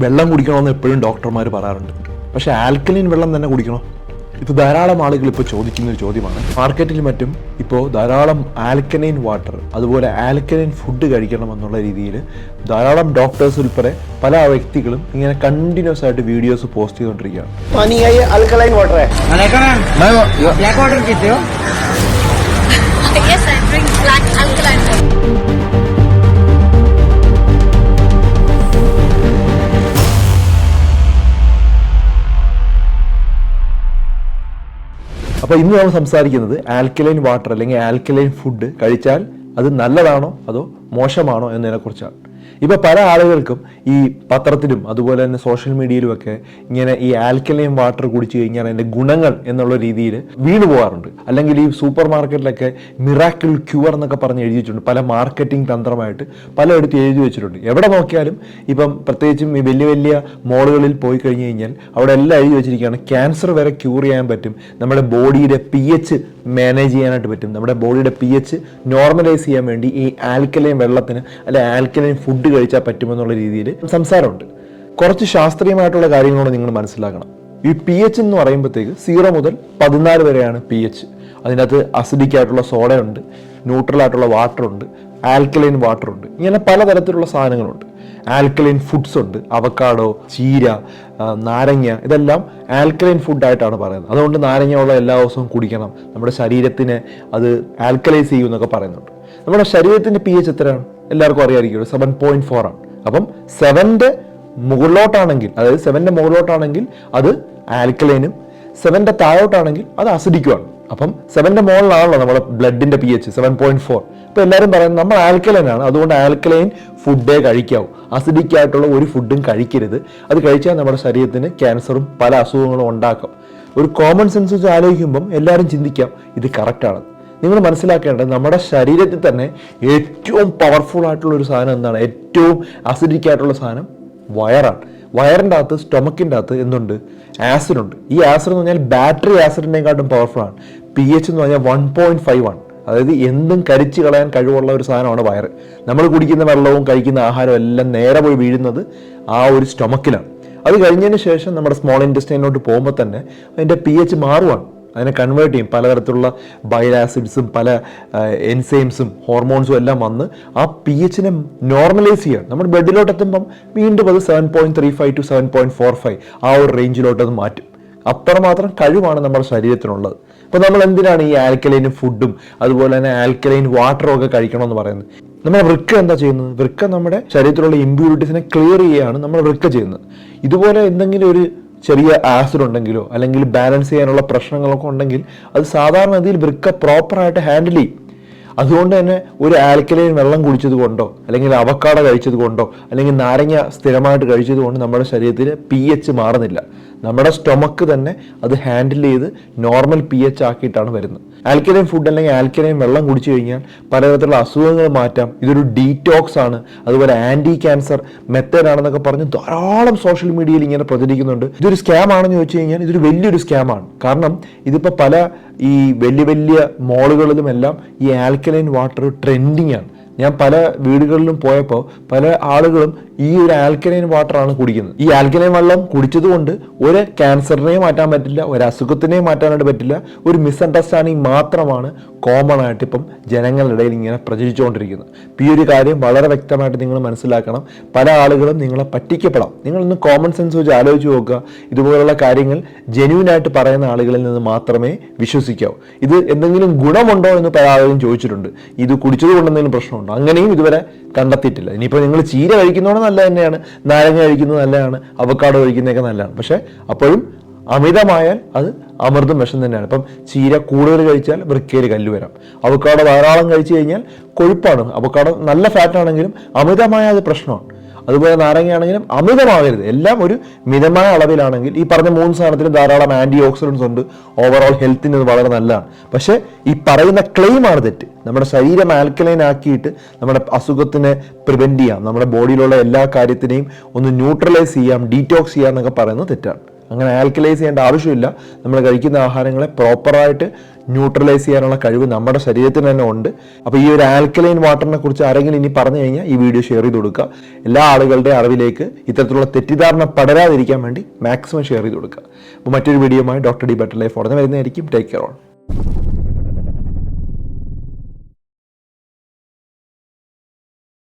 വെള്ളം കുടിക്കണമെന്ന് എപ്പോഴും ഡോക്ടർമാർ പറയാറുണ്ട്. പക്ഷേ ആൽക്കലിൻ വെള്ളം തന്നെ കുടിക്കണോ? ഇത് ധാരാളം ആളുകൾ ഇപ്പോൾ ചോദിക്കുന്ന ഒരു ചോദ്യമാണ്. മാർക്കറ്റിൽ മറ്റും ഇപ്പോൾ ധാരാളം ആൽക്കലൈൻ വാട്ടർ അതുപോലെ ആൽക്കലൈൻ ഫുഡ് കഴിക്കണം എന്നുള്ള രീതിയിൽ ധാരാളം ഡോക്ടേഴ്സ് ഉൾപ്പെടെ പല വ്യക്തികളും ഇങ്ങനെ കണ്ടിന്യൂസ് ആയിട്ട് വീഡിയോസ് പോസ്റ്റ് ചെയ്തുകൊണ്ടിരിക്കുകയാണ്. അപ്പോൾ ഇന്ന് നമ്മൾ സംസാരിക്കുന്നത് ആൽക്കലൈൻ വാട്ടർ അല്ലെങ്കിൽ ആൽക്കലൈൻ ഫുഡ് കഴിച്ചാൽ അത് നല്ലതാണോ അതോ മോശമാണോ എന്നതിനെക്കുറിച്ചാണ്. ഇപ്പോൾ പല ആളുകൾക്കും ഈ പത്രത്തിലും അതുപോലെ തന്നെ സോഷ്യൽ മീഡിയയിലുമൊക്കെ ഇങ്ങനെ ഈ ആൽക്കലൈൻ വാട്ടർ കുടിച്ചു കഴിഞ്ഞാൽ അതിന്റെ ഗുണങ്ങൾ എന്നുള്ള രീതിയിൽ വീണു പോകാറുണ്ട്. അല്ലെങ്കിൽ ഈ സൂപ്പർ മാർക്കറ്റിലൊക്കെ മിറാക്കിൾ ക്യൂർ എന്നൊക്കെ പറഞ്ഞ് എഴുതി വെച്ചിട്ടുണ്ട് പല മാർക്കറ്റിംഗ് തന്ത്രമായിട്ട് പലയിടത്തും എഴുതി വെച്ചിട്ടുണ്ട്. എവിടെ നോക്കിയാലും ഇപ്പം പ്രത്യേകിച്ചും ഈ വലിയ വലിയ മോളുകളിൽ പോയി കഴിഞ്ഞ് കഴിഞ്ഞാൽ അവിടെ എല്ലാം എഴുതി വെച്ചിരിക്കുകയാണ്. ക്യാൻസർ വരെ ക്യൂർ ചെയ്യാൻ പറ്റും. നമ്മുടെ ബോഡിയുടെ പി എച്ച് മാനേജ് ചെയ്യാനായിട്ട് പറ്റും. നമ്മുടെ ബോഡിയുടെ പി എച്ച് നോർമലൈസ് ചെയ്യാൻ വേണ്ടി ഈ ആൽക്കലൈൻ വെള്ളത്തിന് അല്ലെ ആൽക്കലൈൻ ഫുഡ് കഴിച്ചാൽ പറ്റുമെന്നുള്ള രീതിയിൽ സംസാരമുണ്ട്. കുറച്ച് ശാസ്ത്രീയമായിട്ടുള്ള കാര്യങ്ങളോട് നിങ്ങൾ മനസ്സിലാക്കണം. ഈ പി എച്ച് എന്ന് പറയുമ്പോഴത്തേക്ക് സീറോ മുതൽ പതിനാല് വരെയാണ് പി എച്ച് അതിനകത്ത് അസിഡിക് ആയിട്ടുള്ള സോഡയുണ്ട് ന്യൂട്രൽ ആയിട്ടുള്ള വാട്ടർ ഉണ്ട് ആൽക്കലൈൻ വാട്ടർ ഉണ്ട് ഇങ്ങനെ പലതരത്തിലുള്ള സാധനങ്ങളുണ്ട്. ആൽക്കലൈൻ ഫുഡ്സ് ഉണ്ട്. അവക്കാടോ ചീര നാരങ്ങ ഇതെല്ലാം ആൽക്കലൈൻ ഫുഡായിട്ടാണ് പറയുന്നത്. അതുകൊണ്ട് നാരങ്ങ ഉള്ള എല്ലാ ദിവസവും കുടിക്കണം. നമ്മുടെ ശരീരത്തിന് അത് ആൽക്കലൈസ് ചെയ്യും എന്നൊക്കെ പറയുന്നുണ്ട്. നമ്മുടെ ശരീരത്തിന്റെ പി എച്ച് എത്രയാണ്? എല്ലാവർക്കും അറിയാമായിരിക്കും സെവൻ പോയിന്റ് ഫോർ ആണ്. അപ്പം സെവന്റെ മുകളിലോട്ടാണെങ്കിൽ അതായത് സെവന്റെ മുകളിലോട്ടാണെങ്കിൽ അത് ആൽക്കലൈനും സെവന്റെ താഴോട്ടാണെങ്കിൽ അത് അസിഡിക്കുമാണ് അപ്പം സെവന്റെ മുകളിലാണല്ലോ നമ്മുടെ ബ്ലഡിന്റെ P H seven point four അപ്പോൾ എല്ലാവരും പറയുന്നത് നമ്മൾ ആൽക്കലൈൻ ആണ്. അതുകൊണ്ട് ആൽക്കലൈൻ ഫുഡേ കഴിക്കാവൂ. അസിഡിക് ആയിട്ടുള്ള ഒരു ഫുഡും കഴിക്കരുത്. അത് കഴിച്ചാൽ നമ്മുടെ ശരീരത്തിന് ക്യാൻസറും പല അസുഖങ്ങളും ഉണ്ടാക്കും. ഒരു കോമൺ സെൻസ് വെച്ച് ആലോചിക്കുമ്പം എല്ലാവരും ചിന്തിക്കാം ഇത് കറക്റ്റാണ് നിങ്ങൾ മനസ്സിലാക്കേണ്ടത് നമ്മുടെ ശരീരത്തിൽ തന്നെ ഏറ്റവും പവർഫുൾ ആയിട്ടുള്ള ഒരു സാധനം എന്താണ്? ഏറ്റവും അസിഡിക് ആയിട്ടുള്ള സാധനം വയറാണ്. വയറിന്റെ അകത്ത് സ്റ്റൊമക്കിന്റെ അകത്ത് എന്തുണ്ട്? ആസിഡുണ്ട് ഈ ആസിഡ് എന്ന് പറഞ്ഞാൽ ബാറ്ററി ആസിഡിനെക്കാട്ടും പവർഫുൾ ആണ്. പി എച്ച് എന്ന് പറഞ്ഞാൽ വൺ പോയിന്റ് ഫൈവ് ആണ് അതായത് എന്തും കരിച്ചു കളയാൻ കഴിവുള്ള ഒരു സാധനമാണ് വയറ്. നമ്മൾ കുടിക്കുന്ന വെള്ളവും കഴിക്കുന്ന ആഹാരവും എല്ലാം നേരെ പോയി വീഴുന്നത് ആ ഒരു സ്റ്റൊമക്കിലാണ്. അത് കഴിഞ്ഞതിന് ശേഷം നമ്മുടെ സ്മോൾ ഇൻഡസ്ട്രീനോട്ട് പോകുമ്പോൾ തന്നെ അതിന്റെ പി എച്ച് മാറുവാണ്. അതിനെ കൺവേർട്ട് ചെയ്യും. പലതരത്തിലുള്ള ബൈൽ ആസിഡ്സും പല എൻസൈംസും ഹോർമോൺസും എല്ലാം വന്ന് ആ പി എച്ചിനെ നോർമലൈസ് ചെയ്യുക നമ്മുടെ ബ്ലഡിലോട്ട് എത്തുമ്പം വീണ്ടും അത് seven point three five to seven point four five ആ ഒരു റേഞ്ചിലോട്ട് അത് മാറ്റും. അത്രമാത്രം കഴിവാണ് നമ്മുടെ ശരീരത്തിനുള്ളത്. അപ്പോൾ നമ്മൾ എന്തിനാണ് ഈ ആൽക്കലൈൻ ഫുഡും അതുപോലെ തന്നെ ആൽക്കലൈൻ വാട്ടറും ഒക്കെ കഴിക്കണമെന്ന് പറയുന്നത്? നമ്മുടെ വൃക്ക എന്താ ചെയ്യുന്നത്? വൃക്ക നമ്മുടെ ശരീരത്തിലുള്ള ഇമ്പ്യൂരിറ്റീസിനെ ക്ലിയർ ചെയ്യുകയാണ് നമ്മൾ വൃക്ക ചെയ്യുന്നത്. ഇതുപോലെ എന്തെങ്കിലും ഒരു ചെറിയ ആസിഡ് ഉണ്ടെങ്കിലോ അല്ലെങ്കിൽ ബാലൻസ് ചെയ്യാനുള്ള പ്രശ്നങ്ങളൊക്കെ ഉണ്ടെങ്കിൽ അത് സാധാരണ സാധാരണഗതിയിൽ വൃക്ക പ്രോപ്പറായിട്ട് ഹാൻഡിൽ ചെയ്യും. അതുകൊണ്ട് തന്നെ ഒരു ആൽക്കലൈൻ വെള്ളം കുടിച്ചത് കൊണ്ടോ അല്ലെങ്കിൽ അവക്കാട കഴിച്ചത് കൊണ്ടോ അല്ലെങ്കിൽ നാരങ്ങ സ്ഥിരമായിട്ട് കഴിച്ചത് കൊണ്ട് നമ്മുടെ ശരീരത്തിൽ പി എച്ച് മാറുന്നില്ല. നമ്മുടെ സ്റ്റൊമക്ക് തന്നെ അത് ഹാൻഡിൽ ചെയ്ത് നോർമൽ പി എച്ച് ആക്കിയിട്ടാണ് വരുന്നത്. ആൽക്കലൈൻ ഫുഡ് അല്ലെങ്കിൽ ആൽക്കലൈൻ വെള്ളം കുടിച്ചു കഴിഞ്ഞാൽ പലതരത്തിലുള്ള അസുഖങ്ങൾ മാറ്റാം. ഇതൊരു ഡീറ്റോക്സ് ആണ്. അതുപോലെ ആന്റി ക്യാൻസർ മെത്തേഡ് ആണെന്നൊക്കെ പറഞ്ഞ് ധാരാളം സോഷ്യൽ മീഡിയയിൽ ഇങ്ങനെ പ്രചരിക്കുന്നുണ്ട്. ഇതൊരു സ്കാം ആണെന്ന് ചോദിച്ചു കഴിഞ്ഞാൽ ഇതൊരു വലിയൊരു സ്കാം ആണ്. കാരണം ഇതിപ്പോൾ പല ഈ വലിയ വലിയ മോളുകളിലുമെല്ലാം ഈ ആൽക്കലൈൻ വാട്ടർ ട്രെൻഡിങ് ആണ്. ഞാൻ പല വീടുകളിലും പോയപ്പോൾ പല ആളുകളും ഈ ഒരു ആൽക്കലൈൻ വാട്ടറാണ് കുടിക്കുന്നത്. ഈ ആൽക്കലൈൻ വെള്ളം കുടിച്ചതുകൊണ്ട് ഒരു ക്യാൻസറിനെയും മാറ്റാൻ പറ്റില്ല ഒരു അസുഖത്തിനെയും മാറ്റാനായിട്ട് പറ്റില്ല ഒരു മിസ്അണ്ടർസ്റ്റാൻഡിങ് മാത്രമാണ് കോമൺ ആയിട്ട് ഇപ്പം ജനങ്ങളുടെ ഇടയിൽ ഇങ്ങനെ പ്രചരിച്ചുകൊണ്ടിരിക്കുന്നത്. ഈ ഒരു കാര്യം വളരെ വ്യക്തമായിട്ട് നിങ്ങൾ മനസ്സിലാക്കണം. പല ആളുകളും നിങ്ങളെ പറ്റിക്കപ്പെടാം. നിങ്ങളൊന്ന് കോമൺ സെൻസ് വെച്ച് ആലോചിച്ച് നോക്കുക. ഇതുപോലുള്ള കാര്യങ്ങൾ ജെന്യൂൻ ആയിട്ട് പറയുന്ന ആളുകളിൽ നിന്ന് മാത്രമേ വിശ്വസിക്കാവൂ. ഇത് എന്തെങ്കിലും ഗുണമുണ്ടോ എന്ന് പല ആളുകളും ചോദിച്ചിട്ടുണ്ട്. ഇത് കുടിച്ചത് കൊണ്ട് എന്തെങ്കിലും പ്രശ്നമുണ്ടോ അങ്ങനെയും ഇതുവരെ കണ്ടെത്തിയിട്ടില്ല. ഇനിയിപ്പോൾ നിങ്ങൾ ചീര കഴിക്കുന്നതോടെ നല്ല തന്നെയാണ്. നാരങ്ങ കഴിക്കുന്നത് നല്ലതാണ്. അവക്കാട് കഴിക്കുന്നതൊക്കെ നല്ലതാണ്. പക്ഷേ അപ്പോഴും അമിതമായാൽ അത് അമൃതും വിഷം തന്നെയാണ്. ഇപ്പം ചീര കൂടുതൽ കഴിച്ചാൽ വൃക്കയിൽ കല്ല് വരാം. അവക്കാടോ ധാരാളം കഴിച്ചു കഴിഞ്ഞാൽ കൊഴുപ്പാണ്. അവക്കാടോ നല്ല ഫാറ്റാണെങ്കിലും അമിതമായ അത് പ്രശ്നമാണ്. അതുപോലെ നാരങ്ങയാണെങ്കിലും അമിതമാകരുത്. എല്ലാം ഒരു മിതമായ അളവിലാണെങ്കിൽ ഈ പറഞ്ഞ മൂന്ന് സാധനത്തിനും ധാരാളം ആന്റി ഓക്സിഡൻസ് ഉണ്ട് ഓവറോൾ ഹെൽത്തിന് ഇത് വളരെ നല്ലതാണ്. പക്ഷേ ഈ പറയുന്ന ക്ലെയിമാണ് തെറ്റ്. നമ്മുടെ ശരീരം ആൽക്കലൈൻ ആക്കിയിട്ട് നമ്മുടെ അസുഖത്തിനെ പ്രിവെന്റ് ചെയ്യാം. നമ്മുടെ ബോഡിയിലുള്ള എല്ലാ കാര്യത്തിനെയും ഒന്ന് ന്യൂട്രലൈസ് ചെയ്യാം ഡീറ്റോക്സ് ചെയ്യാം എന്നൊക്കെ പറയുന്നത് തെറ്റാണ്. അങ്ങനെ ആൽക്കലൈസ് ചെയ്യേണ്ട ആവശ്യമില്ല. നമ്മൾ കഴിക്കുന്ന ആഹാരങ്ങളെ പ്രോപ്പറായിട്ട് ന്യൂട്രലൈസ് ചെയ്യാനുള്ള കഴിവ് നമ്മുടെ ശരീരത്തിന് തന്നെ ഉണ്ട്. അപ്പോൾ ഈ ഒരു ആൽക്കലൈൻ വാട്ടറിനെ കുറിച്ച് ആരെങ്കിലും ഇനി പറഞ്ഞു കഴിഞ്ഞാൽ ഈ വീഡിയോ ഷെയർ ചെയ്ത് കൊടുക്കുക. എല്ലാ ആളുകളുടെ അറിവിലേക്ക് ഇത്തരത്തിലുള്ള തെറ്റിദ്ധാരണ പടരാതിരിക്കാൻ വേണ്ടി മാക്സിമം ഷെയർ ചെയ്ത് കൊടുക്കുക. അപ്പോൾ മറ്റൊരു വീഡിയോയുമായി ഡോക്ടർ ഡി ബെറ്റർ ലൈഫ് ഉടനെ വരുന്നതായിരിക്കും. Take care all